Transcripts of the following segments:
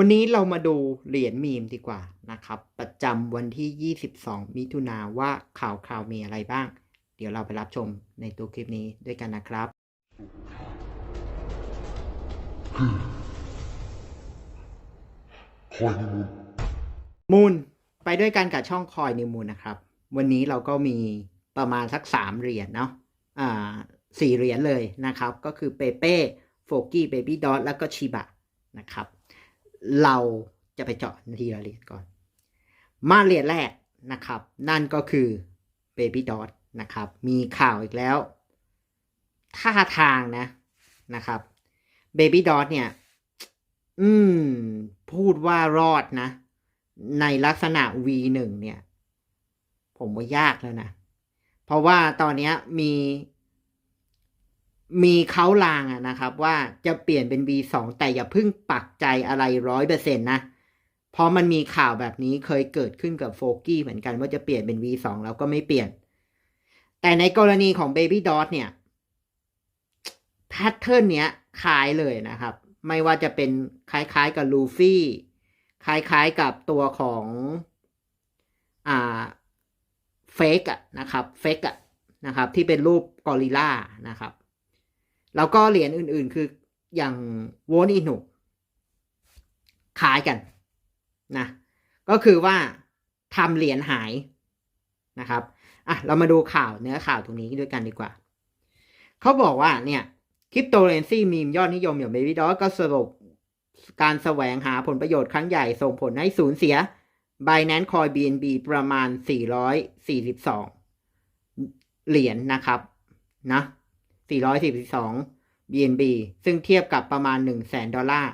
วันนี้เรามาดูเหรียญมีมดีกว่านะครับ ประจำวันที่ 22 มิถุนาว่าข่าวข่าวมีอะไรบ้าง เดี๋ยวเราไปรับชมในตัวคลิปนี้ด้วยกันนะครับคอยมูลมูลไปด้วยกันกับช่องคอยนิวมูลนะครับ วันนี้เราก็มีประมาณสักสามเหรียญเนาะอ่าสี่เหรียญเลยนะครับ ก็คือเปเป้โฟกี้เบบี้ดอทแล้วก็ชิบะนะครับ เราจะไปเจาะทีละเหรียญก่อน มาเหรียญแรกนะครับ นั่นก็คือเบบี้ดอทนะครับ มีข่าวอีกแล้ว ท่าทางนะนะครับเบบี้ดอทเนี่ย อืม พูดว่ารอดนะ ในลักษณะ V1 เนี่ย ผมว่ายากแล้วนะ เพราะว่าตอนนี้มี มีเขาลางอะนะครับ ว่าจะเปลี่ยนเป็น V2 แต่อย่าเพิ่งปักใจอะไรร้อยเปอร์เซ็นต์นะเพราะมันมีข่าวแบบนี้เคยเกิดขึ้นกับโฟกี้เหมือนกันว่าจะเปลี่ยนเป็น V2 แล้วก็ไม่เปลี่ยน แต่ในกรณีของ Baby Dot เนี่ยแพทเทิร์นเนี้ยคล้ายเลยนะครับ ไม่ว่าจะเป็นคล้ายๆกับลูฟี่คล้ายๆกับตัวของอ่าเฟกอะนะครับเฟกอะนะครับ ที่เป็นรูปกอริลลานะครับ แล้วก็เหรียญอื่นๆ คืออย่างโวนอินุคล้ายกันนะก็คือว่าทำเหรียญหายนะครับอะเรามาดูข่าวเนื้อข่าวตรงนี้ด้วยกันดีกว่า เขาบอกว่าเนี่ยคริปโตเคอเรนซีมีมยอดนิยมอย่าง Baby d o ก็สรุปการแสวงหาผลประโยชน์ครั้งใหญ่ส่งผลให้สูญเสีย Binance Coin BNB ประมาณ 442 เหรียญนนะครับนะ 442 BNB ซึ่งเทียบกับประมาณ 1 0 0 0 0แสนดอลลาร์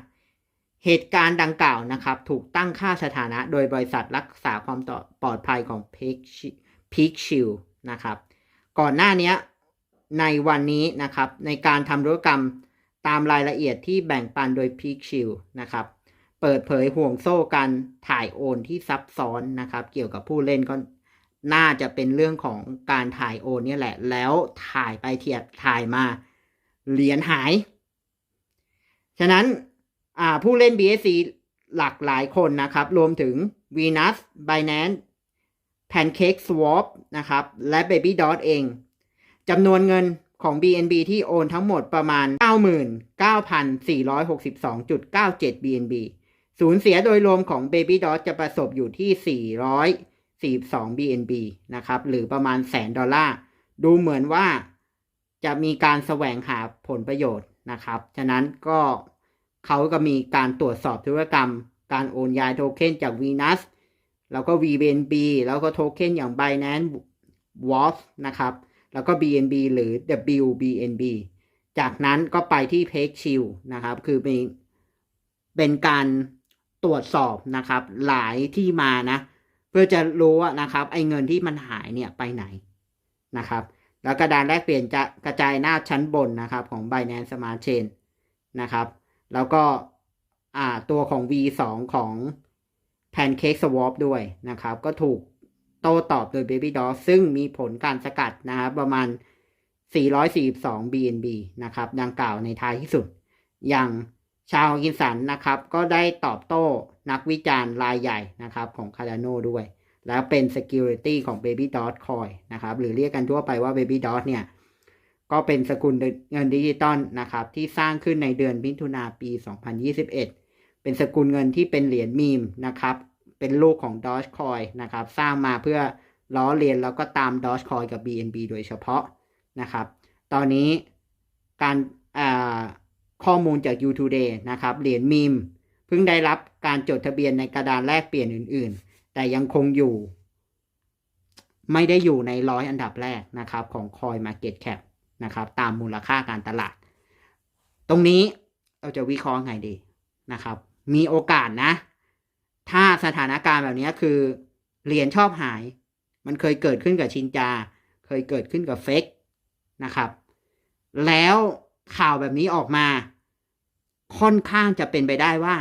เหตุการณ์ดังกล่าวนะครับ ถูกตั้งค่าสถานะโดยบริษัทรักษาความปลอดภัยของ Peak Shield นะครับ ก่อนหน้านี้ในวันนี้นะครับ ในการทำธุรกรรมตามรายละเอียดที่แบ่งปันโดย Peak Shield นะครับ เปิดเผยห่วงโซ่การถ่ายโอนที่ซับซ้อนนะครับ เกี่ยวกับผู้เล่นก็ น่าจะเป็นเรื่องของการถ่ายโอนเนี่ยแหละ แล้วถ่ายไปเทียบถ่ายมาเหรียญหาย ฉะนั้นผู้เล่น BSC หลากหลายคนนะครับ รวมถึง Venus Binance Pancake Swap นะครับ และ Baby Dot เองจำนวนเงินของ BNB ที่โอนทั้งหมดประมาณ 99,462.97 BNB สูญเสียโดยรวมของ Baby Dot จะประสบอยู่ที่ 42 BNB นะครับ หรือประมาณแสนดอลลาร์ ดูเหมือนว่าจะมีการแสวงหาผลประโยชน์นะครับ ฉะนั้นก็เขาก็มีการตรวจสอบธุรกรรม การโอนย้ายโทเค็นจาก Venus แล้วก็ VBNB แล้วก็โทเค็นอย่าง Binance w a l f นะครับ แล้วก็ BNB หรือ WBNB จากนั้นก็ไปที่ p a g e s h i e l นะครับ คือเป็นเป็นการตรวจสอบนะครับ หลายที่มานะ พื่อจะรู้นะครับไอ้เงินที่มันหายเนี่ยไปไหนนะครับ แล้วกระดานแลกเปลี่ยนจะกระจายหน้าชั้นบนนะครับของ Binance Smart Chain นะครับ แล้วก็ตัวของ V2 ของ Pancake Swap ด้วยนะครับ ก็ถูกโต้ตอบโดย Baby d o ซึ่งมีผลการสกัดนะครับประมาณ 442 BNB นะครับ ดังกล่าวในท้ายที่สุด อย่าง ชาวกินสันนะครับ ก็ได้ตอบโต้นักวิจารณ์รายใหญ่นะครับของ Cardano ด้วย แล้วเป็น Security ของ Baby Dot Coin นะครับ หรือเรียกกันทั่วไปว่า Baby Dot เนี่ย ก็เป็นสกุลเงินดิจิตอลนะครับ ที่สร้างขึ้นในเดือนมิถุนาปี 2021 เป็นสกุลเงินที่เป็นเหรียญมีมนะครับ เป็นลูกของ Dogecoin นะครับ สร้างมาเพื่อล้อเลียนแล้วก็ตาม Dogecoin กับ BNB โดยเฉพาะนะครับ ตอนนี้การอ่า ข้อมูลจาก U2Day นะครับเหรียญมีมเพิ่งได้รับการจดทะเบียนในกระดานแลกเปลี่ยนอื่น ๆ แต่ยังคงอยู่ ไม่ได้อยู่ในร้อยอันดับแรกนะครับของ Coin Market Cap นะครับตามมูลค่าการตลาด ตรงนี้เราจะวิเคราะห์ไงดีนะครับ มีโอกาสนะ ถ้าสถานการณ์แบบนี้คือเหรียญชอบหาย มันเคยเกิดขึ้นกับชินจา เคยเกิดขึ้นกับเฟกนะครับ แล้วข่าวแบบนี้ออกมา ค่อนข้างจะเป็นไปได้ว่า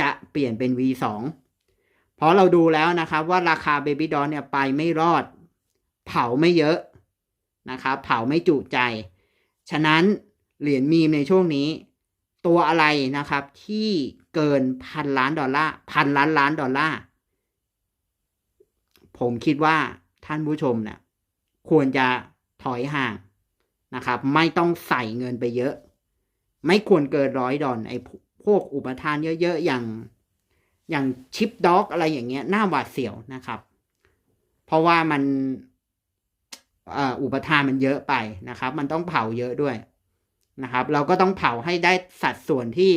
จะเปลี่ยนเป็น V2 เพราะเราดูแล้วนะครับว่าราคา Baby d o เนี่ยไปไม่รอด เผาไม่เยอะนะครับเผาไม่จุใจ ฉะนั้นเหรียญมีมในช่วงนี้ ตัวอะไรนะครับที่เกินพันล้านดอลลาร์พันล้านล้านดอลลาร์ผมคิดว่าท่านผู้ชมเนี่ยควรจะถอยห่างนะครับ ไม่ต้องใส่เงินไปเยอะ ไม่ควรเกินร้อยดอลไอ้พวกอุปทานเยอะๆ อย่างอย่างชิปด็อกอะไรอย่างเงี้ยหน้าหวาดเสียวนะครับ เพราะว่ามันอุปทานมันเยอะไปนะครับ มันต้องเผาเยอะด้วยนะครับ เราก็ต้องเผาให้ได้สัดส่วนที่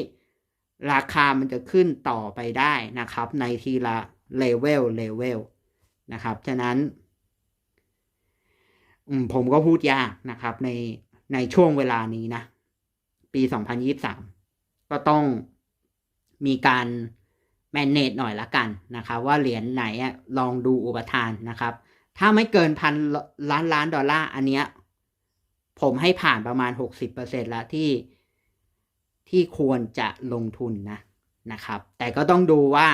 ราคามันจะขึ้นต่อไปได้นะครับ ในทีละเลเวลเลเวลนะครับ ฉะนั้นผมก็พูดยากนะครับในในช่วงเวลานี้นะ ปี2023ก็ต้องมีการแมนเนจหน่อยละกันนะครับว่าเหรียญไหนลองดูอุปทานนะครับ ถ้าไม่เกินพันล้านล้านดอลลาร์อันเนี้ยผมให้ผ่านประมาณ 60%แล้วที่ที่ควรจะลงทุนนะนะครับ แต่ก็ต้องดูว่า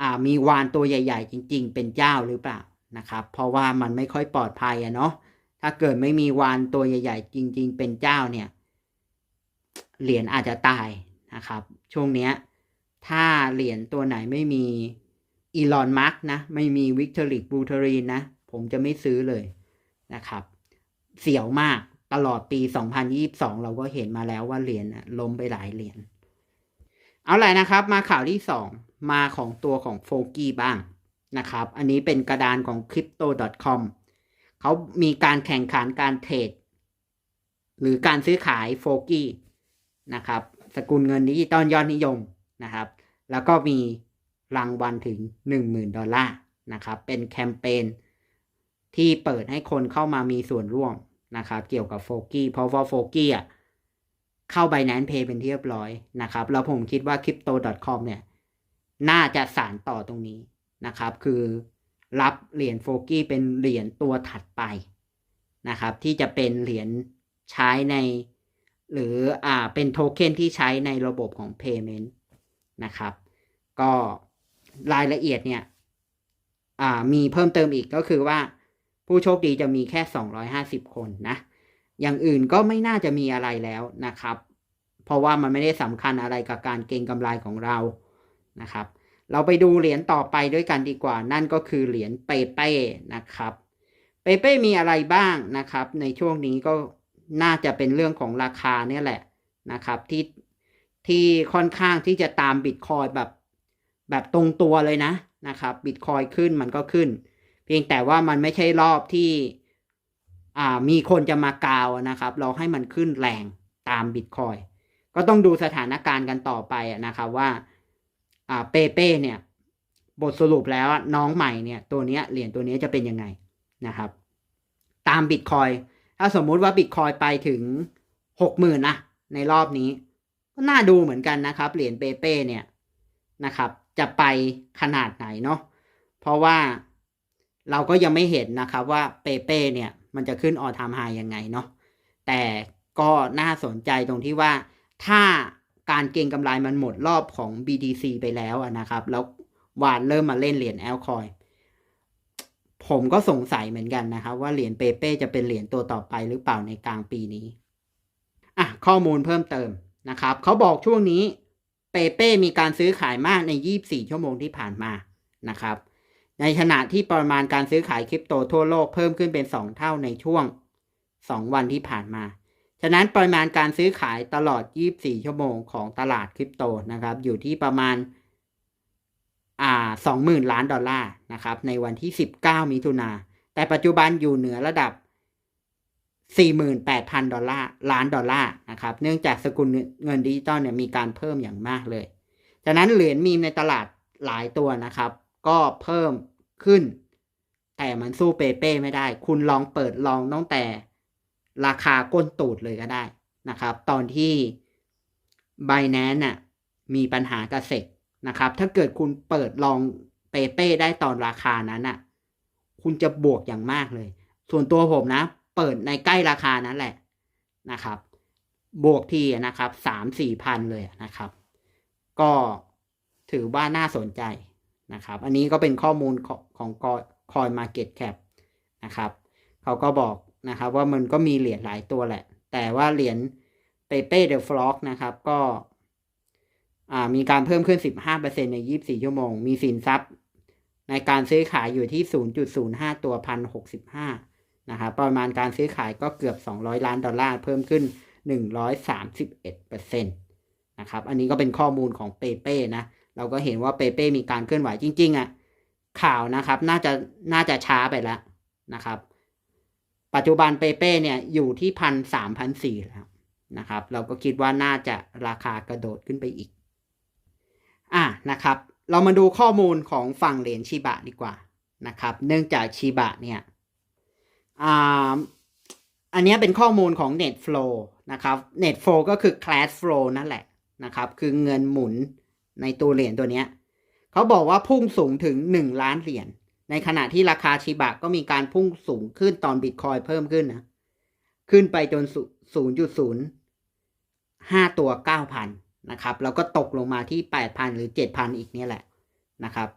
อ่ามีวานตัวใหญ่ ๆ จริง ๆ เป็นเจ้าหรือเปล่านะครับ เพราะว่ามันไม่ค่อยปลอดภัยอะเนาะถ้าเกิดไม่มีวานตัวใหญ่ ๆ จริง ๆ เป็นเจ้าเนี่ย เหรียญอาจจะตายนะครับ ช่วงเนี้ยถ้าเหรียญตัวไหนไม่มีอีลอนมาร์กนะ ไม่มีวิกตอริกบูเทอรีนนะ ผมจะไม่ซื้อเลยนะครับ เสียวมากตลอดปี 2022 เราก็เห็นมาแล้วว่าเหรียญนะล้มไปหลายเหรียญเอาแหละนะครับ มาข่าวที่ 2 มาของตัวของโฟกี้บ้างนะครับ อันนี้เป็นกระดานของ crypto.com เขามีการแข่งขันการเทรดหรือการซื้อขายโฟกี้ นะครับ สกุลเงินดิจิตอลยอดนิยมนะครับ แล้วก็มีรางวัลถึง 10,000 ดอลลาร์นะครับ เป็นแคมเปญที่เปิดให้คนเข้ามามีส่วนร่วมนะครับ เกี่ยวกับโฟกี้เพราะว่าโฟกี้อะเข้า Binance Pay เป็นที่เรียบร้อยนะครับ แล้วผมคิดว่า crypto.com เนี่ย น่าจะสารต่อตรงนี้นะครับ คือรับเหรียญโฟกี้เป็นเหรียญตัวถัดไปนะครับ ที่จะเป็นเหรียญใช้ใน หรืออ่าเป็นโทเค็นที่ใช้ในระบบของ Payment นะครับ ก็รายละเอียดเนี่ยอ่ามีเพิ่มเติมอีกก็คือว่าผู้โชคดีจะมีแค่ 250 คนนะ อย่างอื่นก็ไม่น่าจะมีอะไรแล้วนะครับ เพราะว่ามันไม่ได้สำคัญอะไรกับการเก็งกำไรของเรานะครับ เราไปดูเหรียญต่อไปด้วยกันดีกว่า นั่นก็คือเหรียญเปเป้นะครับ เปเป้มีอะไรบ้างนะครับ ในช่วงนี้ก็ น่าจะเป็นเรื่องของราคาเนี่ยแหละนะครับที่ที่ค่อนข้างที่จะตามบิตคอยแบบแบบตรงตัวเลยนะนะครับบิตคอยขึ้นมันก็ขึ้น เพียงแต่ว่ามันไม่ใช่รอบที่อ่ามีคนจะมากาวนะครับ เราให้มันขึ้นแรงตามบิตคอยก็ต้องดูสถานการณ์กันต่อไปนะครับว่าอ่าเปเป้เนี่ยบทสรุปแล้วน้องใหม่เนี่ยตัวเนี้ยเหรียญตัวเนี้ยจะเป็นยังไงนะครับ ตามบิตคอย ถ้าสมมุติว่าบิตคอยไปถึงหกหมื่นนะในรอบนี้ ก็น่าดูเหมือนกันนะครับ เหรียญเปเป้เนี่ยนะครับ จะไปขนาดไหนเนาะเพราะว่าเราก็ยังไม่เห็นนะครับว่าเปเป้เนี่ยมันจะขึ้นออทามไฮยังไงเนาะแต่ก็น่าสนใจตรงที่ว่าถ้าการเก็งกำไรมันหมดรอบของ BTC ไปแล้วนะครับ แล้ววานเริ่มมาเล่นเหรียญแอลคอย ผมก็สงสัยเหมือนกันนะครับว่าเหรียญเปเป้จะเป็นเหรียญตัวต่อไปหรือเปล่าในกลางปีนี้อะข้อมูลเพิ่มเติมนะครับเขาบอกช่วงนี้เปเป้มีการซื้อขายมากใน 24 ชั่วโมงที่ผ่านมานะครับ ในขณะที่ปริมาณการซื้อขายคริปโตทั่วโลกเพิ่มขึ้นเป็น 2 เท่าในช่วง 2 วันที่ผ่านมา ฉะนั้นปริมาณการซื้อขายตลอด 24 ชั่วโมงของตลาดคริปโตนะครับอยู่ที่ประมาณ อ่า20,000ล้านดอลลาร์นะครับในวันที่ 19 มิถุนา แต่ปัจจุบันอยู่เหนือระดับ 48,000 ดอลลาร์ล้านดอลลาร์นะครับ เนื่องจากสกุลเงินดิจิตอลเนี่ยมีการเพิ่มอย่างมากเลยฉะนั้นเหรียญมีมในตลาดหลายตัวนะครับ ก็เพิ่มขึ้น แต่มันสู้เปเป้ไม่ได้ คุณลองเปิดลองตั้งแต่ราคาก้นตูดเลยก็ได้นะครับ ตอนที่ b i n a n c e น่ะมีปัญหากับเซก นะครับ ถ้าเกิดคุณเปิดลองเปเป้ได้ตอนราคานั้นน่ะ คุณจะบวกอย่างมากเลย ส่วนตัวผมนะ เปิดในใกล้ราคานั้นแหละนะครับ บวกทีนะครับสามสี่พันเลยนะครับ ก็ถือว่าน่าสนใจนะครับ อันนี้ก็เป็นข้อมูลของของคอยมาเก็ตแคปนะครับเขาก็บอกนะครับว่ามันก็มีเหรียญหลายตัวแหละ แต่ว่าเหรียญเปเป้เดอะฟล็อกนะครับ ก็ อ่ามีการเพิ่มขึ้น 15%ใน 24 ชั่วโมง มีสินทรัพย์ ในการซื้อขายอยู่ที่ 0.05 ตัวพัน65นะครับประมาณการซื้อขายก็เกือบ 200 ล้านดอลลาร์เพิ่มขึ้น 131%นะครับอันนี้ก็เป็นข้อมูลของเปเป้นะเราก็เห็นว่าเปเป้มีการเคลื่อนไหวจริง ๆอะข่าวนะครับน่าจะน่าจะช้าไปแล้วนะครับ ปัจจุบันเปเป้เนี่ยอยู่ที่พันสามพันสี่แล้วนะครับ เราก็คิดว่าน่าจะราคากระโดดขึ้นไปอีก อะนะครับ เรามาดูข้อมูลของฝั่งเหรียญชิบะดีกว่านะครับ เนื่องจากชิบะเนี่ยอ่าอันนี้เป็นข้อมูลของ Net Flow นะครับ Net Flow ก็คือ Class Flow นั่นแหละนะครับ คือเงินหมุนในตัวเหรียญตัวเนี้ยเขาบอกว่าพุ่งสูงถึง 1 ล้านเหรียญในขณะที่ราคาชิบะก็มีการพุ่งสูงขึ้นตอนบิตคอยเพิ่มขึ้นนะ ขึ้นไปจน 0.05 ตัว 9,000 นะครับแล้วก็ตกลงมาที่ 8,000 หรือ 7,000 อีกนี่แหละนะครับ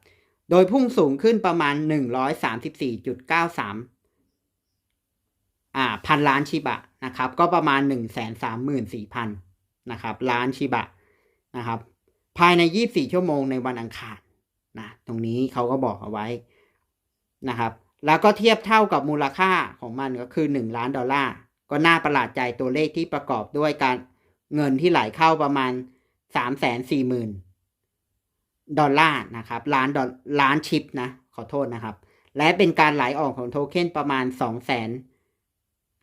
โดยพุ่งสูงขึ้นประมาณ 134.93อ่าพันล้านชิบะนะครับก็ประมาณ 134,000นะครับล้านชิบะนะครับภายใน 24 ชั่วโมงในวันอังคารนะตรงนี้เขาก็บอกเอาไว้นะครับแล้วก็เทียบเท่ากับมูลค่าของมันก็คือ 1 ล้านดอลลาร์ก็น่าประหลาดใจตัวเลขที่ประกอบด้วยการเงินที่ไหลเข้าประมาณ 3 4 0 0 0 0ดอลลาร์นะครับล้านดอลล้านชิปนะขอโทษนะครับ และเป็นการไหลออกของโทเค็นประมาณ2 5 0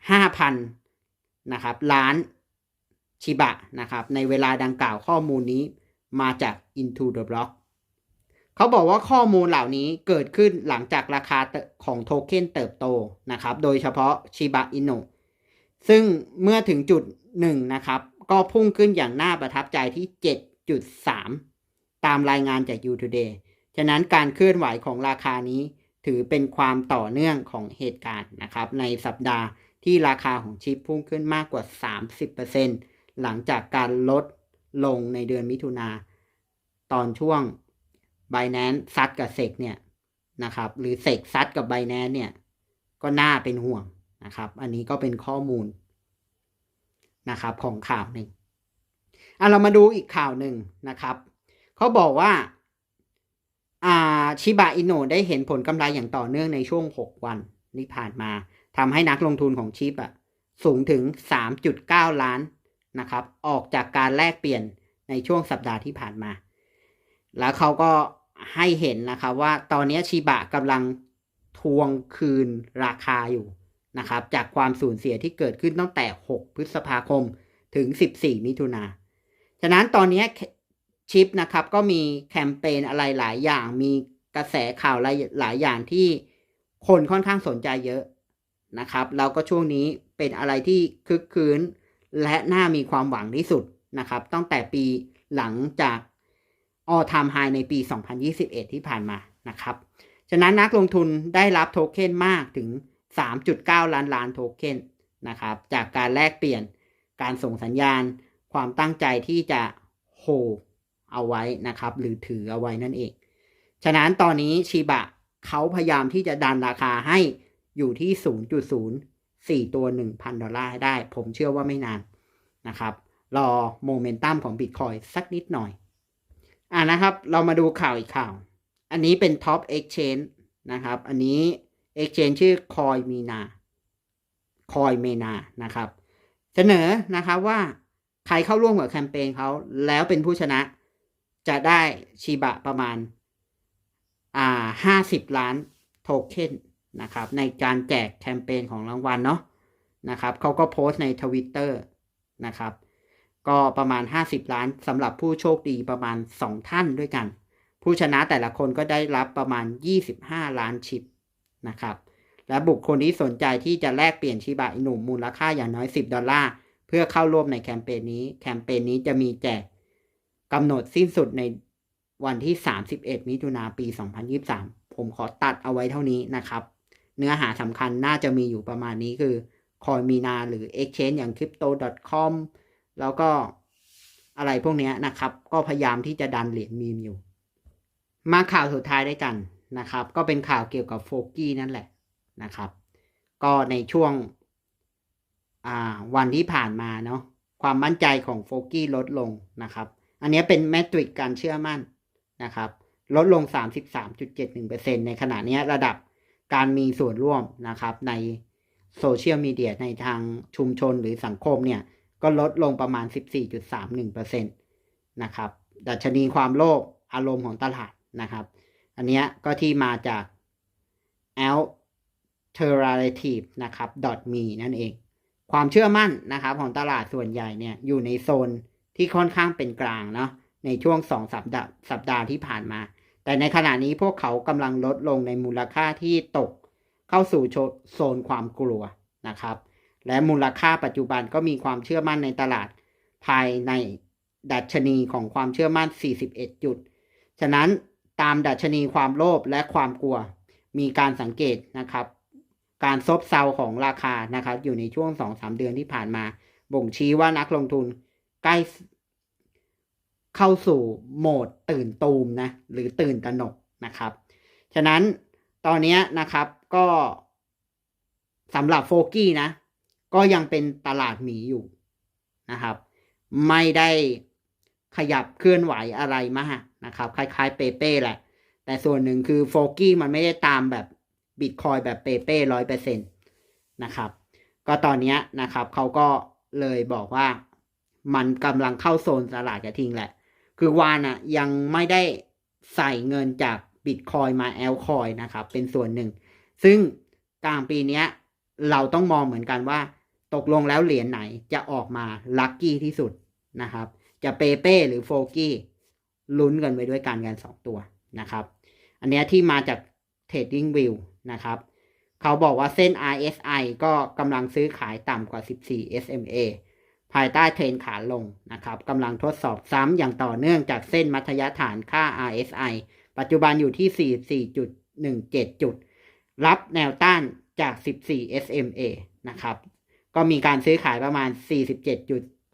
0 0นะครับล้านชิบะนะครับ ในเวลาดังกล่าวข้อมูลนี้มาจาก Into the Block เขาบอกว่าข้อมูลเหล่านี้เกิดขึ้นหลังจากราคาของโทเค็นเติบโตนะครับ โดยเฉพาะชิบะอินโนซึ่งเมื่อถึงจุดหนึ่งนะครับ ก็พุ่งขึ้นอย่างน่าประทับใจที่ 7.3 ตามรายงานจาก u Today ฉะนั้นการเคลื่อนไหวของราคานี้ถือเป็นความต่อเนื่องของเหตุการณ์นะครับ ในสัปดาห์ที่ราคาของชิปพุ่งขึ้นมากกว่า 30%หลังจากการลดลงในเดือนมิถุนาตอนช่วง b i n a n c e ซัดกับเซกเนี่ยนะครับ หรือเซกซัดกับ b i n a n c e เนี่ยก็น่าเป็นห่วงนะครับ อันนี้ก็เป็นข้อมูล นะครับของข่าวหนึ่งอะเรามาดูอีกข่าวหนึ่งนะครับเขาบอกว่าอ่าชิบะอิโนได้เห็นผลกำไรอย่างต่อเนื่องในช่วง 6 วันที่ผ่านมาทำให้นักลงทุนของชิปอะสูงถึง 3.9 ล้านนะครับ ออกจากการแลกเปลี่ยนในช่วงสัปดาห์ที่ผ่านมา แล้วเขาก็ให้เห็นนะครับว่าตอนนี้ชิบะกำลังทวงคืนราคาอยู่ นะครับจากความสูญเสียที่เกิดขึ้นตั้งแต่ 6 พฤษภาคมถึง 14 มิถุนาฉะนั้นตอนนี้ชิปนะครับก็มีแคมเปญอะไรหลายอย่าง มีกระแสข่าวหลายหลายอย่างที่คนค่อนข้างสนใจเยอะนะครับแล้วก็ช่วงนี้เป็นอะไรที่คึกคืนและน่ามีความหวังที่สุดนะครับตั้งแต่ปีหลังจาก all time high ในปี 2021 ที่ผ่านมานะครับ ฉะนั้นนักลงทุนได้รับโทเค็นมากถึง 3.9 ล้านล้านโทเค็นนะครับจากการแลกเปลี่ยนการส่งสัญญาณ ความตั้งใจที่จะโฮเอาไว้นะครับ หรือถือเอาไว้นั่นเอง ฉะนั้นตอนนี้ชิบะเขาพยายามที่จะดันราคาให้อยู่ที่ 0.04 ตัว 1,000 ดอลลาร์ให้ได้ ผมเชื่อว่าไม่นานนะครับ รอโมเมนตัมของ Bitcoin สักนิดหน่อย อ่านะครับ เรามาดูข่าวอีกข่าว อันนี้เป็น Top Exchange นะครับ อันนี้ Exchange ชื่อ Coin Mina Coin Mena นะครับ เสนอนะครับว่าใครเข้าร่วมกับแคมเปญเขาแล้วเป็นผู้ชนะ จะได้ชีบะประมาณอ่าห้าสิบล้านโทเค็นนะครับ ในการแจกแคมเปญของรางวัลเนาะนะครับเขาก็โพสต์ในทวิตเตอร์นะครับ ก็ประมาณ 50 ล้านสำหรับผู้โชคดีประมาณ 2 ท่านด้วยกัน ผู้ชนะแต่ละคนก็ได้รับประมาณ 25 ล้านชิป นะครับ และบุคคลที่สนใจที่จะแลกเปลี่ยนชิบะอินุมูลค่าอย่างน้อย 10 ดอลลาร์ เพื่อเข้าร่วมในแคมเปญนี้ แคมเปญนี้จะมีแจกกำหนดสิ้นสุดในวันที่ 31 มิถุนาปี 2023 ผมขอตัดเอาไว้เท่านี้นะครับ เนื้อหาสำคัญน่าจะมีอยู่ประมาณนี้คือคอยมีนาหรือ Exchange อย่าง crypto.com แล้วก็อะไรพวกนี้นะครับ ก็พยายามที่จะดันเหรียญมีมอยู่ มาข่าวสุดท้ายด้วยกัน นะครับ ก็เป็นข่าวเกี่ยวกับโฟกี้นั่นแหละนะครับ ก็ในช่วงวันที่ผ่านมาเนาะความมั่นใจของโฟกี้ลดลงนะครับ อันนี้เป็นแมตริกการเชื่อมั่นนะครับ ลดลง 33.71%ในขณะนี้ระดับการมีส่วนร่วมนะครับ ในโซเชียลมีเดียในทางชุมชนหรือสังคมเนี่ย ก็ลดลงประมาณ 14.31%นะครับ ดัชนีความโลภอารมณ์ของตลาดนะครับ อันเนี้ยก็ที่มาจาก alternative นะครับ .me นั่นเอง ความเชื่อมั่นนะครับของตลาดส่วนใหญ่เนี่ยอยู่ในโซนที่ค่อนข้างเป็นกลางเนาะในช่วงสองสัปดาห์สัปดาห์ที่ผ่านมา แต่ในขณะนี้พวกเขากำลังลดลงในมูลค่าที่ตกเข้าสู่โซนความกลัวนะครับ และมูลค่าปัจจุบันก็มีความเชื่อมั่นในตลาดภายในดัชนีของความเชื่อมั่น 41 จุด ฉะนั้น ตามดัชนีความโลภและความกลัว มีการสังเกตนะครับ การซบเซาของราคานะครับ อยู่ในช่วง 2-3 เดือนที่ผ่านมา บ่งชี้ว่านักลงทุนใกล้เข้าสู่โหมดตื่นตูมนะหรือตื่นตระหนกนะครับ ฉะนั้นตอนนี้นะครับก็สำหรับโฟกี้นะ ก็ยังเป็นตลาดหมีอยู่นะครับ ไม่ได้ ขยับเคลื่อนไหวอะไรมากนะครับ คล้ายๆเปเป้แหละ แต่ส่วนหนึ่งคือโฟกี้มันไม่ได้ตามแบบบิตคอยแบบเปเป้ร้อยเปอร์เซ็นตนะครับ ก็ตอนนี้นะครับเขาก็เลยบอกว่ามันกำลังเข้าโซนตลาดกระทิงแหละ คือวานอะยังไม่ได้ใส่เงินจากบิตคอยมาแอลคอยนะครับ เป็นส่วนหนึ่ง ซึ่งกลางปีนี้เราต้องมองเหมือนกันว่า ตกลงแล้วเหรียญไหนจะออกมาลัคกี้ที่สุดนะครับ จะเปเป้หรือโฟกี้ลุ้นกันไปด้วยกันกันสองตัวนะครับ อันนี้ที่มาจาก Trading View นะครับ เขาบอกว่าเส้น RSI ก็กำลังซื้อขายต่ำกว่า 14 SMA ภายใต้เทรนขาลงนะครับกำลังทดสอบซ้ำอย่างต่อเนื่องจากเส้นมัธยฐานค่า RSI ปัจจุบันอยู่ที่ 44.17 จุด รับแนวต้านจาก 14 SMA นะครับ ก็มีการซื้อขายประมาณ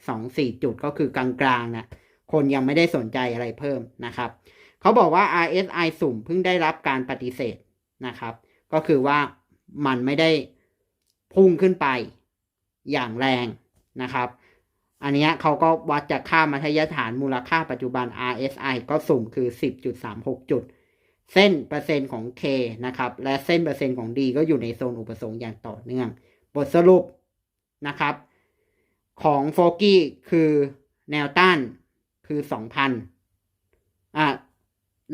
47.24จุดก็คือกลางๆนะคนยังไม่ได้สนใจอะไรเพิ่มนะครับ เขาบอกว่า RSI สุ่มเพิ่งได้รับการปฏิเสธนะครับ ก็คือว่ามันไม่ได้พุ่งขึ้นไปอย่างแรงนะครับ อันนี้เขาก็วัดจากค่ามัธยฐานมูลค่าปัจจุบัน RSI ก็สุ่มคือ 10.36 จุด เส้นเปอร์เซ็นต์ของ K นะครับ และเส้นเปอร์เซ็นต์ของ D ก็อยู่ในโซนอุปสงค์อย่างต่อเนื่อง บทสรุปนะครับ ของโฟกี้คือแนวต้านคือ2,000อ่า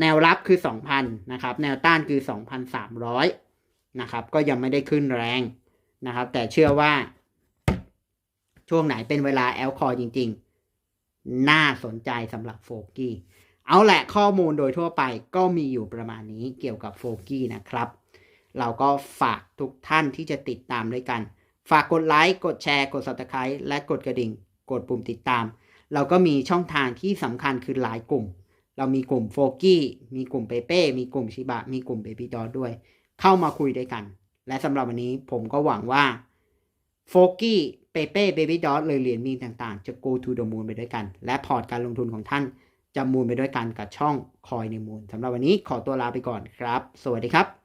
แนวรับคือ2,000นะครับ แนวต้านคือ2,300นะครับ ก็ยังไม่ได้ขึ้นแรงนะครับ แต่เชื่อว่า ช่วงไหนเป็นเวลาแอลคอจริง ๆ น่าสนใจสำหรับโฟกี้เอาแหละข้อมูลโดยทั่วไปก็มีอยู่ประมาณนี้เกี่ยวกับโฟกี้นะครับ เราก็ฝากทุกท่านที่จะติดตามด้วยกัน ฝากกดไลค์ กดแชร์ กด subscribe และกดกระดิ่ง กดปุ่มติดตาม เราก็มีช่องทางที่สำคัญคือหลายกลุ่ม เรามีกลุ่มโฟกี้มีกลุ่มเปเป้ มีกลุ่มชิบะ มีกลุ่มเบบี้ดอด้วย เข้ามาคุยด้วยกัน และสำหรับวันนี้ผมก็หวังว่าโฟกี้เปเป้เบบี้ดอเลยเหรียญมีต่างๆ จะ go to the moon ไปด้วยกัน และพอร์ตการลงทุนของท่านจะมูลไปด้วยกันกับช่องคอยในมูลสำหรับวันนี้ขอตัวลาไปก่อนครับ สวัสดีครับ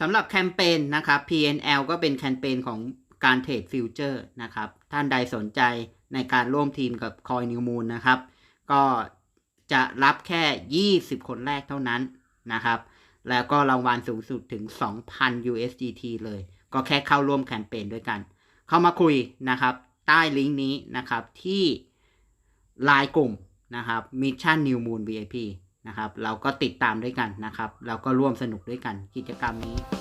สำหรับแคมเปญนะครับ PNL ก็เป็นแคมเปญของการเทรดฟิวเจอร์นะครับ ท่านใดสนใจในการร่วมทีมกับคอยนิวมูลนะครับ ก็จะรับแค่ 20 คนแรกเท่านั้นนะครับ แล้วก็รางวัลสูงสุดถึง 2,000 USDT เลย ก็แค่เข้าร่วมแคมเปญด้วยกัน เข้ามาคุยนะครับ ใต้ลิงก์นี้นะครับที่ไลน์กลุ่มนะครับ Mission New Moon VIP นะครับ เราก็ติดตามด้วยกันนะครับ เราก็ร่วมสนุกด้วยกันกิจกรรมนี้